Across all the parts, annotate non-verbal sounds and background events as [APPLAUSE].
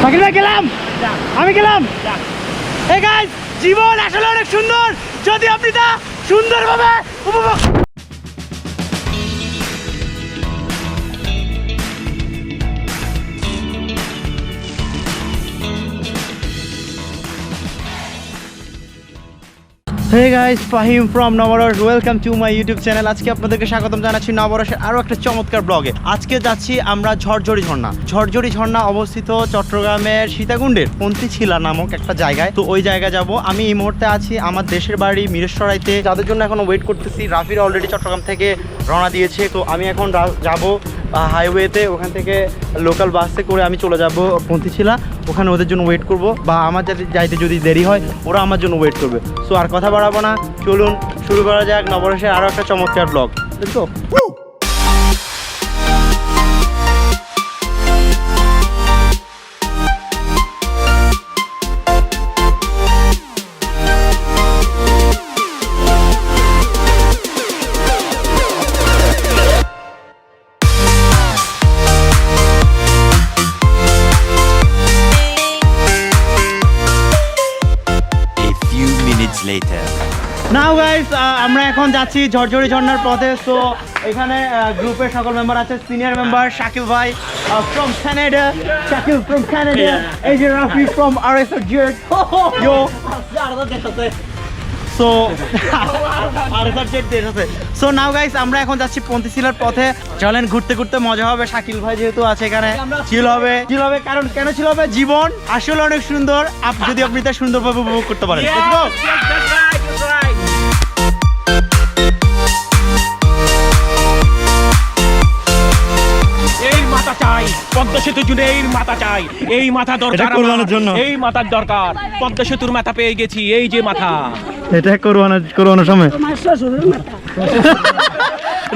শাকিল ভাই গেলাম। আমি গেলাম। এই গাছ জীবন আসলে অনেক সুন্দর। যদি আপনি তা সুন্দরভাবে উপভোগ hey guys Fahim from Nabaras welcome to my YouTube channel আজকে আপনাদেরকে স্বাগতম জানাচ্ছি নবরসের আরও একটা চমৎকার ব্লগে আজকে যাচ্ছি আমরা ঝরঝরি ঝর্ণা। ঝরঝরি ঝর্ণা অবস্থিত চট্টগ্রামের সীতাকুণ্ডের পন্থীছিলা নামক একটা জায়গায়। তো ওই জায়গায় যাব। আমি এই মুহূর্তে আছি আমার দেশের বাড়ি মিরেশ্বরাইতে যাদের জন্য এখন ওয়েট করতেছি, রাফির অলরেডি চট্টগ্রাম থেকে রওনা দিয়েছে। তো আমি এখন যাব হাইওয়েতে ওখান থেকে লোকাল বাসে করে আমি চলে যাব পন্থীশিলা। ওখানে ওদের জন্য ওয়েট করব বা আমার যাতে যাইতে যদি দেরি হয়, ওরা আমার জন্য ওয়েট করবে। সো আর কথা বাড়াবো না। চলুন, শুরু করা যাক নবরসের আরও একটা চমৎকার ব্লগ তো এখন যাচ্ছি ঝরঝরি ঝর্ণার পথে। তো এখানে গ্রুপের সকল মেম্বার আছে senior member Shakil bhai from Canada Shakil from Canada এই যে Rafi from R S Z yo so R S Z দেশ আছে। সো নাও গাইস আমরা এখন যাচ্ছি পন্থীশিলার পথে। চলেন ঘুরতে ঘুরতে মজা হবে। শাকিল ভাই যেহেতু আছে এখানে চিল হবে। চিল হবে কারণ কেন ছিল হবে? জীবন আসলে অনেক সুন্দর। আপ- যদি আপনি তা সুন্দরভাবে উপভোগ করতে পারেন। পদ্মা সেতুর জন্য এই মাথা চাই এই মাথা দরকার। এই মাথার দরকার। পদ্মা সেতুর মাথা পেয়ে গেছি এই যে মাথা। এটা করোনা সময়।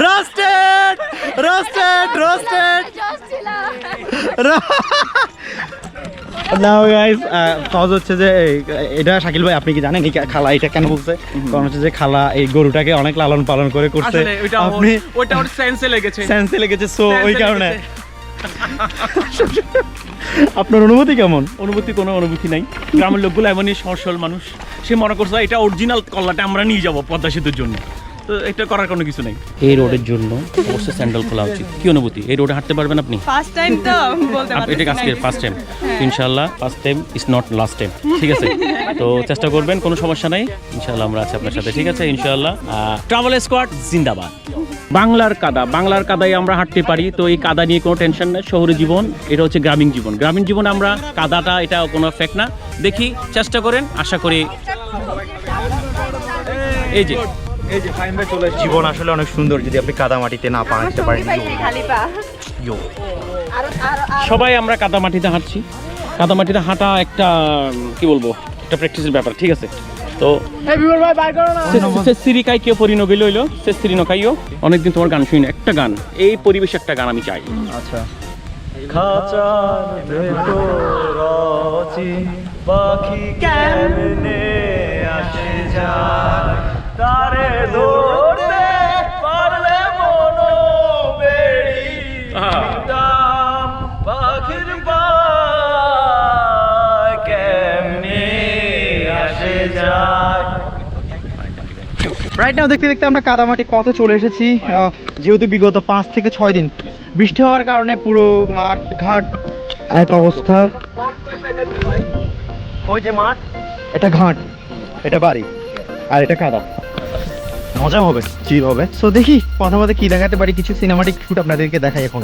Roasted roasted roasted now guys cause হচ্ছে যে এটা শাকিল ভাই আপনি কি জানেন? এই খালা এটা কেন বলছে? কারণ হচ্ছে যে খালা এই গরুটাকে অনেক লালন পালন করে করছে। আপনি ওইটা ওর সেন্সে লেগেছে। সেন্সে লেগেছে সো ওই কারণে। আপনার অনুভূতি কেমন? অনুভূতি কোনো অনুভূতি নাই। গ্রামের লোকগুলো এমনই সহজ সরল মানুষ। সে মনে করছে এটা অরিজিনাল কল্লাটা আমরা নিয়ে যাব পদ্মা সেতুর জন্য। তো এটা করার কোনো কিছু নেই। এই রোডের জন্য অবশ্যই স্যান্ডেল খোলা উচিত। কি অনুভূতি? এই রোডে হাঁটতে পারবেন আপনি? ফার্স্ট টাইম তো বলতে এটা আজকে ফার্স্ট টাইম ইনশাল্লাহ first time is not last time ঠিক আছে? তো চেষ্টা করবেন কোনো সমস্যা নাই। ইনশাল্লাহ আমরা আছি আপনার সাথে। ঠিক আছে? ইনশাল্লাহ ট্রাভেল স্কোয়াড জিন্দাবাদ। বাংলার কাদা। বাংলার কাদায় আমরা হাঁটতে পারি তো এই কাদা নিয়ে কোনো টেনশন নেই শহরে জীবন এটা হচ্ছে গ্রামীণ জীবন। গ্রামীণ জীবন আমরা কাদাটা এটা কোনো ফেক না। দেখি চেষ্টা করেন আশা করি এই যে। এই যে জীবন আসলে অনেক সুন্দর যদি আপনি কাদা মাটিতে না পা রাখতে পারেন। আরও সবাই আমরা কাদামাটিতে হাঁটছি। কাদামাটিতে হাঁটা একটা কি বলব? একটা প্র্যাকটিসের ব্যাপার ঠিক আছে? তো সিরি কাই কেউ পরিণ গেল হইল সে সিরি নকাইও অনেকদিন তোমার গান শুনি একটা গান এই পরিবেশে একটা গান আমি চাই। আচ্ছা। খাঁচার ভেতর পাখি কেমনে আসে যায়? তারে ধরতে পারলে মনো বেড়ি রাইট নাও দেখতে দেখতে আমরা কাদামাটি কত চলে এসেছি। যেহেতু বিগত পাঁচ থেকে ছয় দিন বৃষ্টি হওয়ার কারণে পুরো মাঠ ঘাট এক অবস্থা। ওই যে মাঠ এটা ঘাট এটা বাড়ি আর এটা কাদা। মজা হবে চিল হবে। সো দেখি কথা কি দেখাতে পারি কিছু সিনেমাটিক শুট আপনাদেরকে দেখাই এখন।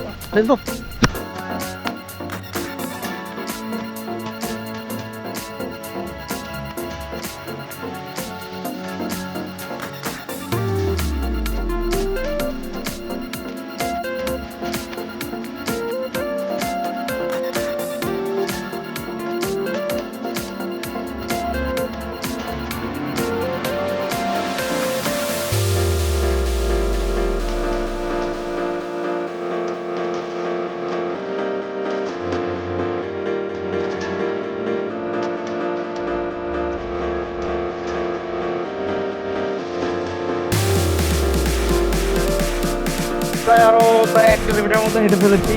কিলোমিটার মতো হেঁটে ফেলেছি।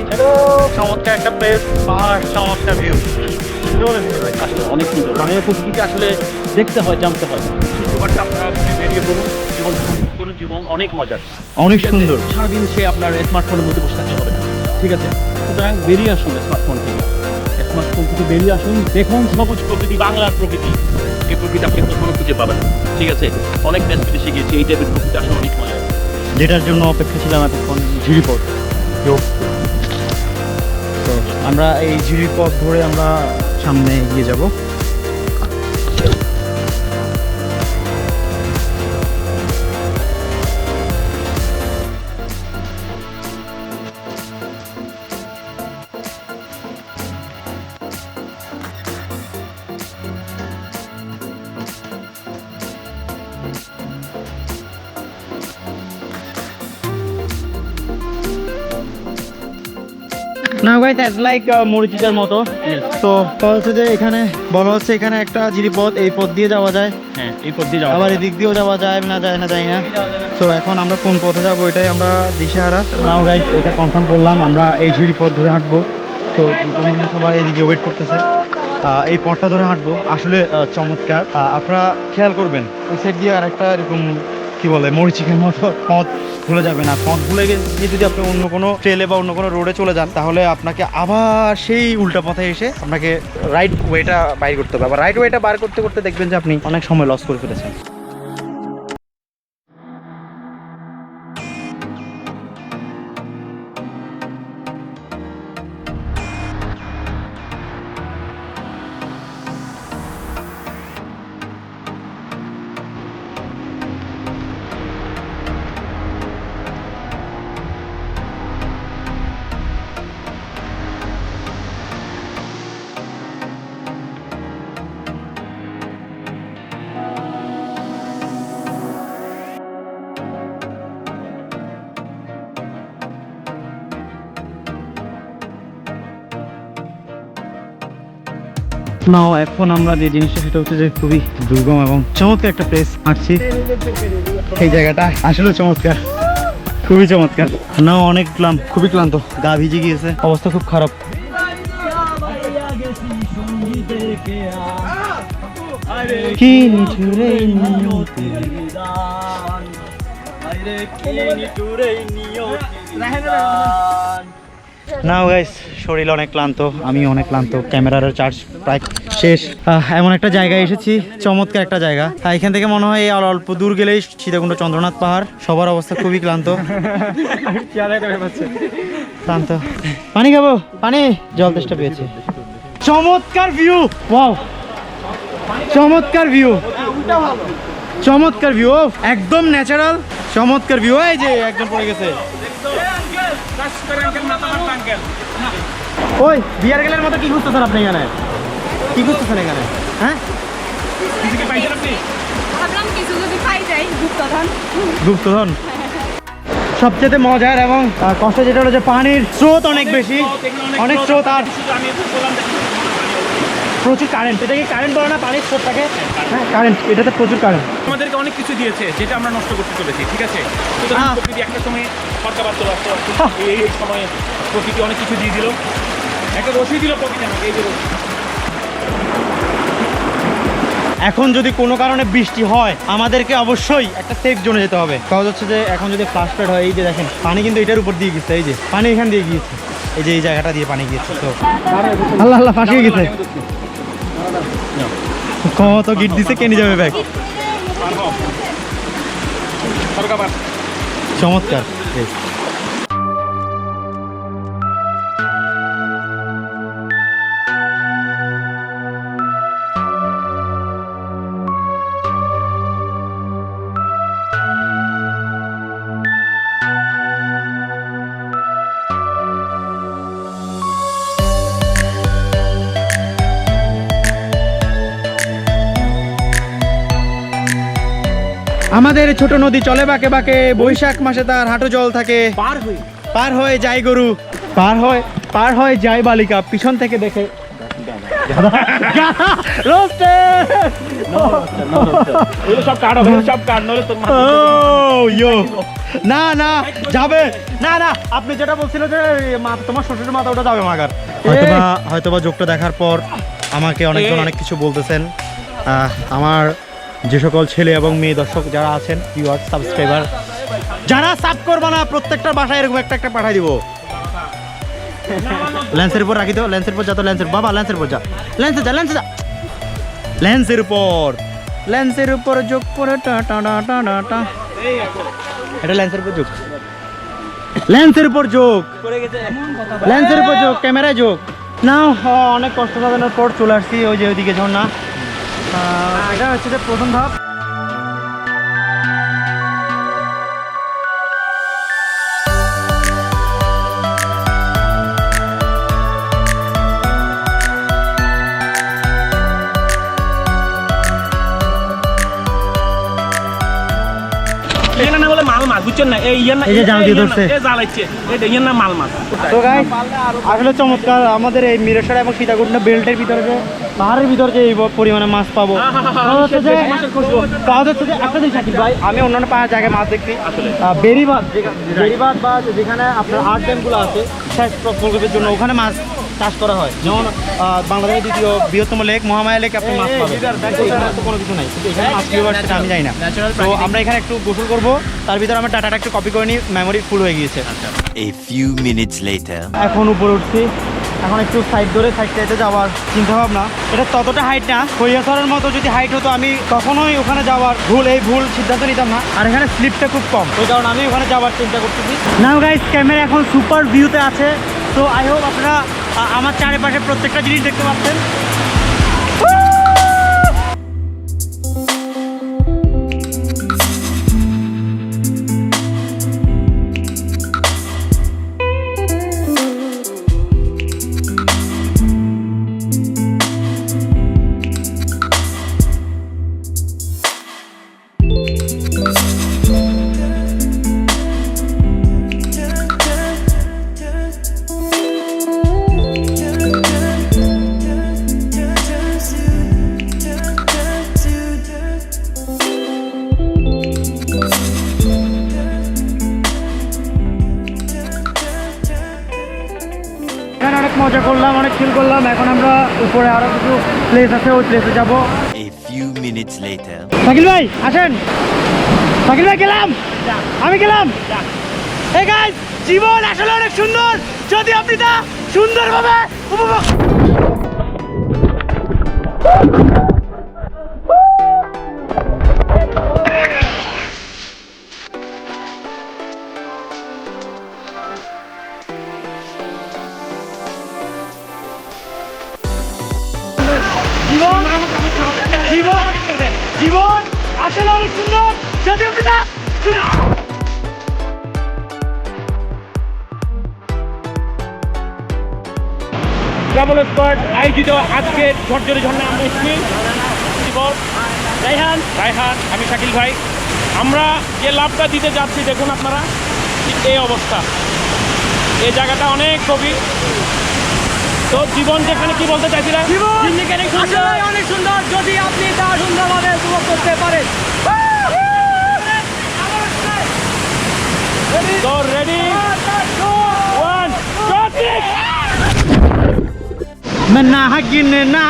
চমৎকার একটা প্লেস পাহাড় চমৎকার ভিউ আসলে অনেক সুন্দর। বাংলার প্রকৃতি আসলে দেখতে হয় জানতে হয়। আপনারা বেরিয়ে পড়ুন। জীবন কোনো জীবন অনেক মজার। অনেক সুন্দর। সারাদিন সে আপনার স্মার্টফোনের মধ্যে বসে থাকতে হবে না ঠিক আছে? সুতরাং বেরিয়ে আসুন স্মার্টফোন থেকে। স্মার্টফোন থেকে বেরিয়ে আসুন দেখুন সবুজ প্রকৃতি বাংলার প্রকৃতি। এই প্রকৃতি আপনি কখনো খুঁজে পাবেন ঠিক আছে? অনেক দেশ বিদেশে গিয়েছি এই টাইপের প্রকৃতি আসলে অনেক মজা যেটার জন্য অপেক্ষা ছিলাম এতক্ষণ ঝিরিপথ। তো আমরা এই ঝিরিপথ ধরে আমরা সামনে এগিয়ে যাব। লাইক মরিচিকার মতো। তো হচ্ছে যে এখানে বলা হচ্ছে এখানে একটা জিরিপথ এই পথ দিয়ে যাওয়া যায়। হ্যাঁ এই পথ দিয়ে যাওয়া আবার এদিক দিয়েও যাওয়া যায় না যায় না যায় না। তো এখন আমরা কোন পথে যাব এটাই আমরা দিশেহারা। নাও গাইজ এটা কনফার্ম করলাম আমরা এই ঝুড়ি পথ ধরে হাঁটবো। তো সবাই এদিকে ওয়েট করতেছে। এই পথটা ধরে হাঁটবো। আসলে চমৎকার। আপনারা খেয়াল করবেন ওই সাইড দিয়ে আরেকটা এরকম কি বলে, মরিচিকের মতো পথ ভুলে যাবে না পথ ভুলে গিয়ে যদি আপনি অন্য কোনো ট্রেলে বা অন্য কোনো রোডে চলে যান, তাহলে আপনাকে আবার সেই উল্টা পথে এসে আপনাকে রাইট ওয়েটা বাইর করতে হবে। আবার রাইট ওয়েটা বার করতে করতে দেখবেন যে আপনি অনেক সময় লস করে ফেলেছেন। নাও এখন আমরা যে জিনিসটা, সেটা হচ্ছে যে খুবই দুর্গম এবং চমৎকার একটা প্লেস আসছি এই জায়গাটা আসলে চমৎকার। খুবই চমৎকার। নাও অনেক ক্লান্ত, খুবই ক্লান্ত। গা ভিজে গিয়েছে। অবস্থা খুব খারাপ। নাও গাইস শরীর অনেক ক্লান্ত আমি অনেক ক্লান্ত, ক্যামেরার চার্জ প্রায় শেষ। এমন একটা জায়গায় এসেছি, চমৎকার একটা জায়গা। এখান থেকে মনে হয় আর অল্প দূর গেলেই সীতাকুণ্ড চন্দ্রনাথ পাহাড়, সবার অবস্থা খুবই ক্লান্ত। ক্লান্ত। পানি খাব, পানি। জল তেষ্টা পেয়েছি। চমৎকার ভিউ ওয়াও চমৎকার ভিউ চমৎকার ভিউ একদম ন্যাচারাল চমৎকার ভিউ এই যে, একজন পড়ে গেছে। ওই বিয়ার গেলের মতো কি খুঁজতেছেন আপনি এখানে? কি খুঁজতেছেন এখানে? হ্যাঁ? ভাবলাম কিছু যদি পাই যাই গুপ্তধন। গুপ্তধন? [LAUGHS] সবচেয়ে মজার এবং কষ্ট যেটা হলো যে পানির স্রোত অনেক বেশি। অনেক স্রোত আর প্রচুর কারেন্ট এটা কি কারেন্ট বলে না? পানির স্রোতটাকে হ্যাঁ কারেন্ট এটাতে প্রচুর কারেন্ট আমাদেরকে অনেক কিছু দিয়েছে যেটা আমরা নষ্ট করতে চলেছি ঠিক আছে? সুতরাং আহ। প্রকৃতি একটা সময় সরকার চলে আসতে এই সময়ে প্রকৃতি অনেক কিছু দিয়ে দিল। একটা রশি দিল প্রকৃতি আমাকে এই যে এখন যদি কোনো কারণে বৃষ্টি হয় আমাদেরকে অবশ্যই একটা সেফ জোনে যেতে হবে। কাজ হচ্ছে যে এখন যদি ফ্লাশ হয় এই যে দেখেন পানি কিন্তু এটার উপর দিয়ে গেছে এই যে পানি এখান দিয়ে গিয়েছে। এই যে এই জায়গাটা দিয়ে পানি গিয়েছে তো। আল্লাহ আল্লাহ ফাঁসিয়ে গেছে। কত গিট দিছে কেনে যাবে ব্যাগ চমৎকার। আমাদের ছোট নদী চলে বাঁকে বাঁকে বৈশাখ মাসে তার হাঁটু জল থাকে। পার হই। পার হয়ে যায় গরু। পার হয় পার হয়ে যায় বালিকা। পিছন থেকে দেখে [LAUGHS] Oh. না না যাবে। না না আপনি যেটা বলছিলেন যে মা- তোমার শ্বশুরের মাথা ওটা যাবে মাগার। হয়তোবা হয়তোবা যোগটা দেখার পর আমাকে অনেকজন অনেক কিছু বলতেছেন। আমার যে সকল ছেলে এবং মেয়ে দর্শক যারা আছেন ভিউয়ার সাবস্ক্রাইবার যারা সাব করব না প্রত্যেকটা বাসায় এরকম একটা একটা পাঠাই দিব। লেন্সের উপর রাখি তো লেন্সের উপর যা তো লেন্সের বাবা লেন্সের উপর যা। লেন্সে যা লেন্সে যা। লেন্সের উপর। লেন্সের উপর যোগ করে টা টা টা টা টা এটা লেন্সের উপর যোগ। লেন্সের উপর যোগ। লেন্সের উপর যোগ, ক্যামেরায় যোগ। না অনেক কষ্ট সাধনের পর চলে আসছি, ওই যে ওইদিকে ঝর্ণা। এটা হচ্ছে যে প্রথম ধাপ। বুঝছেন না এই ইয়ের না এই জাল দিয়ে ধরছে। এই জ্বালাইছে এটা ইয়ের না মাল মাছ তো গাইস আসলে চমৎকার আমাদের এই মিরেশ্বর এবং সীতাকুণ্ড বেল্টের ভিতরে যে পাহাড়ের ভিতরে যে এই পরিমাণে মাছ পাবো। তাহলে হচ্ছে যে তাহলে হচ্ছে যে একটা জিনিস শাকিব ভাই আমি অন্যান্য পাহাড় জায়গায় মাছ দেখছি। যেখা- বেড়িবাঁধ বা যেখানে আপনার আর্ট ড্যামগুলো আছে প্রকল্পের জন্য ওখানে মাছ চাষ করা হয়। যেমন বাংলাদেশের দ্বিতীয় বৃহত্তম লেক মহামায়া লেক আপনি মাছ পাবেন। কোনো কিছু নাই। কিন্তু এখানে মাছ কি সেটা আমি জানি না। তো আমরা এখানে একটু গোসল করব। তার ভিতরে আমরা ডাটাটা একটু কপি করে নিই। মেমোরি ফুল হয়ে গিয়েছে। A few minutes later. এখন উপরে উঠছি। এখন একটু সাইড ধরে সাইড সাইডে যাওয়ার চিন্তা ভাবনা এটা ততটা হাইট না। কৈয়াসরের মতো যদি হাইট হতো আমি কখনোই ওখানে যাওয়ার ভুল এই ভুল সিদ্ধান্ত নিতাম না। আর এখানে স্লিপটা খুব কম। ওই কারণে আমি ওখানে যাওয়ার চিন্তা করতেছি। নাও গাইস ক্যামেরা এখন সুপার ভিউতে আছে। তো আই হোপ আপনারা আমার চারিপাশে প্রত্যেকটা জিনিস দেখতে পাচ্ছেন। প্লেস আছে ওই প্লেসে যাব। A few minutes later Shakil bhai আসেন। শাকিল ভাই গেলাম। আমি গেলাম। এ গাইস জীবন আসলে অনেক সুন্দর। যদি আপনি তা সুন্দরভাবে উপভোগ ট্রাভেল স্কোয়াড আয়োজিত আজকের ঝরঝরে ঝর্ণা আমরা এসেছি রাইহান রাইহান আমি শাকিল ভাই। আমরা যে লাভটা দিতে যাচ্ছি দেখুন আপনারা এই অবস্থা। এই জায়গাটা অনেক গভীর। তো জীবন যেখানে কি বলতে চাইছিলাম অনেক সুন্দর। যদি আপনি তা সুন্দরভাবে উপভোগ করতে পারেন। তো রেডি ওয়ান না হাগিন না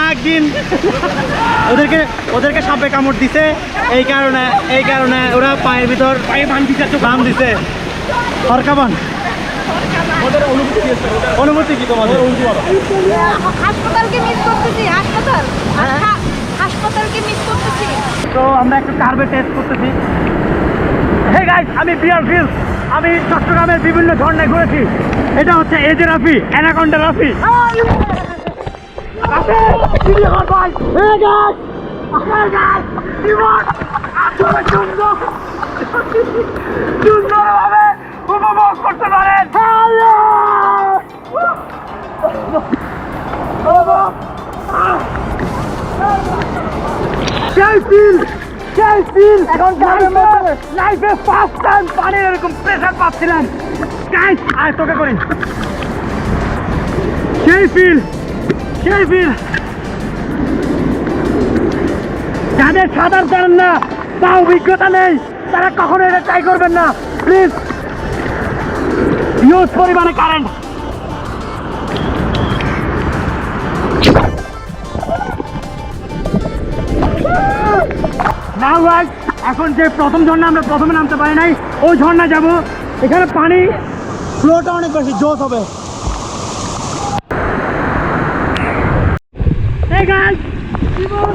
ওদেরকে ওদেরকে সাপে কামড় দিছে। এই কারণে এই কারণে ওরা পায়ের ভিতর পায়ে বান দিছে তো বান দিছে। সরকাবান অনুমতি কি তোমাদের? হাসপাতালকে মিস করতেছি হাসপাতাল? হাসপাতালকে মিস করতেছি। তো আমরা একটু কার্বে টেস্ট করতেছি। হে গাইস আমি বিয়ার ফিল আমি চট্টগ্রামের বিভিন্ন ঝর্ণায় ঘুরেছি। এটা হচ্ছে এজে রাফি অ্যানাকন্ডা রাফি সুন্দরভাবে উপভোগ করতে পারেন সেই ফিল সেই ফিল। এখন লাইফে ফার্স্ট টাইম পানির এরকম প্রেসার পাচ্ছিলাম। গাইস আয় তোকে করি। সেই ফিল সেই যাদের সাঁতার জানেন না তা অভিজ্ঞতা নেই। তারা কখনো এটা ট্রাই করবেন না। প্লিজ ইউজ পরিমাণে কারেন্ট নাও ভাই এখন যে প্রথম ঝর্ণা আমরা প্রথমে নামতে পারি নাই, ওই ঝর্ণা যাব। এখানে পানি ফ্লোটা অনেক বেশি জোশ হবে। guys! Keep on!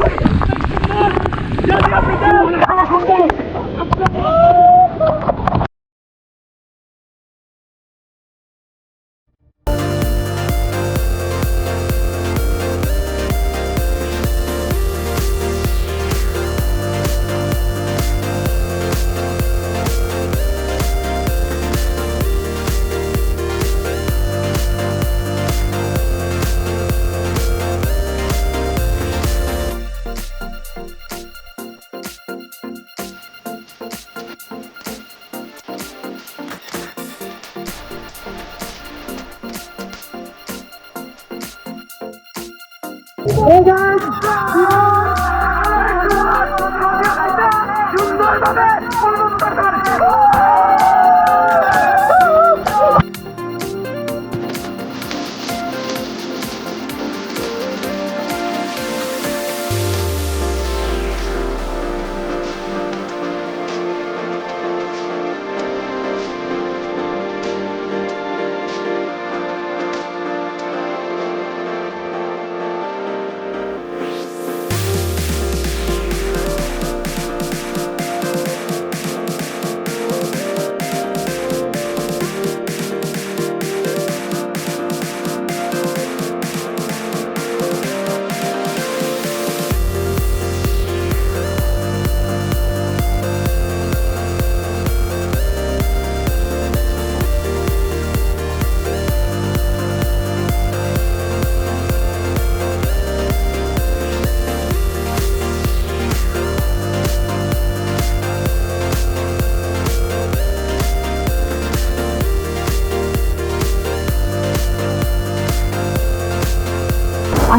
I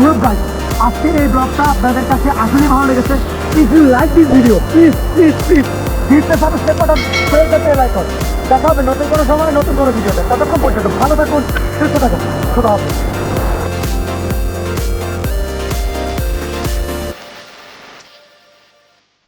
hope ভাই। আজকের এই ব্লগটা আপনাদের কাছে আসলে ভালো লেগেছে। If you like this video please please please hit the subscribe button press the bell icon দেখা হবে নতুন কোনো সময়, নতুন কোনো ভিডিওতে। ততক্ষণ পর্যন্ত ভালো থাকুন, সুস্থ থাকুন। খুদা হাফেজ।